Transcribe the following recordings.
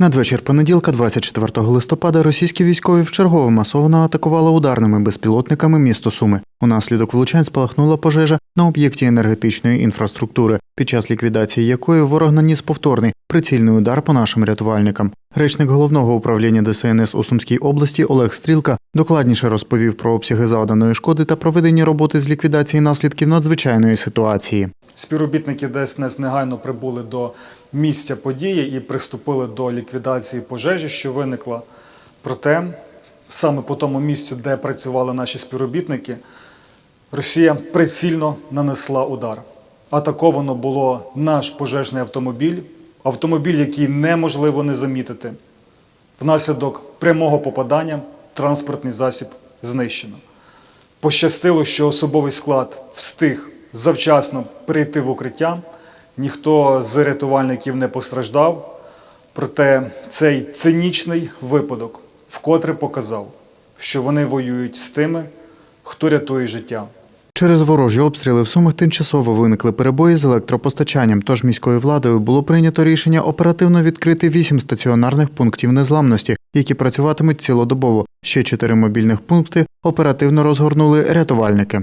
Надвечір понеділка, 24 листопада, російські військові вчергове масово атакували ударними безпілотниками місто Суми. Унаслідок влучань спалахнула пожежа на об'єкті енергетичної інфраструктури, під час ліквідації якої ворог наніс повторний прицільний удар по нашим рятувальникам. Речник головного управління ДСНС у Сумській області Олег Стрілка докладніше розповів про обсяги завданої шкоди та проведення роботи з ліквідації наслідків надзвичайної ситуації. Співробітники ДСНС негайно прибули до місця події і приступили до ліквідації пожежі, що виникла. Проте, саме по тому місцю, де працювали наші співробітники, Росія прицільно нанесла удар. Атаковано було наш пожежний автомобіль, автомобіль, який неможливо не замітити. Внаслідок прямого попадання транспортний засіб знищено. Пощастило, що особовий склад встиг завчасно прийти в укриття. Ніхто з рятувальників не постраждав. Проте цей цинічний випадок вкотре показав, що вони воюють з тими, хто рятує життя. Через ворожі обстріли в Сумах тимчасово виникли перебої з електропостачанням. Тож міською владою було прийнято рішення оперативно відкрити вісім стаціонарних пунктів незламності, які працюватимуть цілодобово. Ще чотири мобільних пункти оперативно розгорнули рятувальники.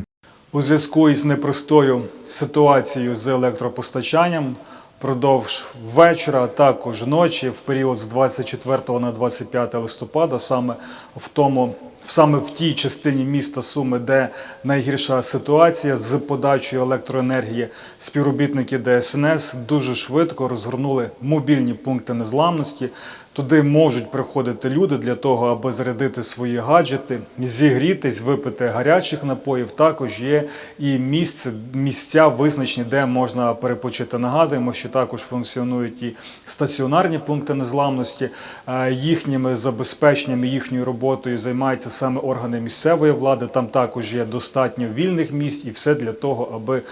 У зв'язку із непростою ситуацією з електропостачанням продовж вечора, а також ночі, в період з 24 на 25 листопада, саме в тому. Саме в тій частині міста Суми, де найгірша ситуація з подачею електроенергії, співробітники ДСНС дуже швидко розгорнули мобільні пункти незламності. Туди можуть приходити люди для того, аби зарядити свої гаджети, зігрітись, випити гарячих напоїв. Також є і місце, місця визначені, де можна перепочити. Нагадуємо, що також функціонують і стаціонарні пункти незламності. Е, Їхніми забезпеченням, їхньою роботою займаються саме органи місцевої влади. Там також є достатньо вільних місць, і все для того, аби е,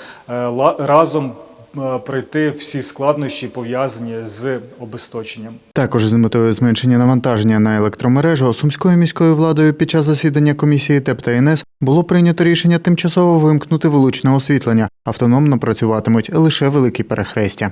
разом пройти всі складнощі пов'язані з обесточенням. Також з метою зменшення навантаження на електромережу Сумською міською владою під час засідання комісії ТЕП та НС було прийнято рішення тимчасово вимкнути вуличне освітлення. Автономно працюватимуть лише великі перехрестя.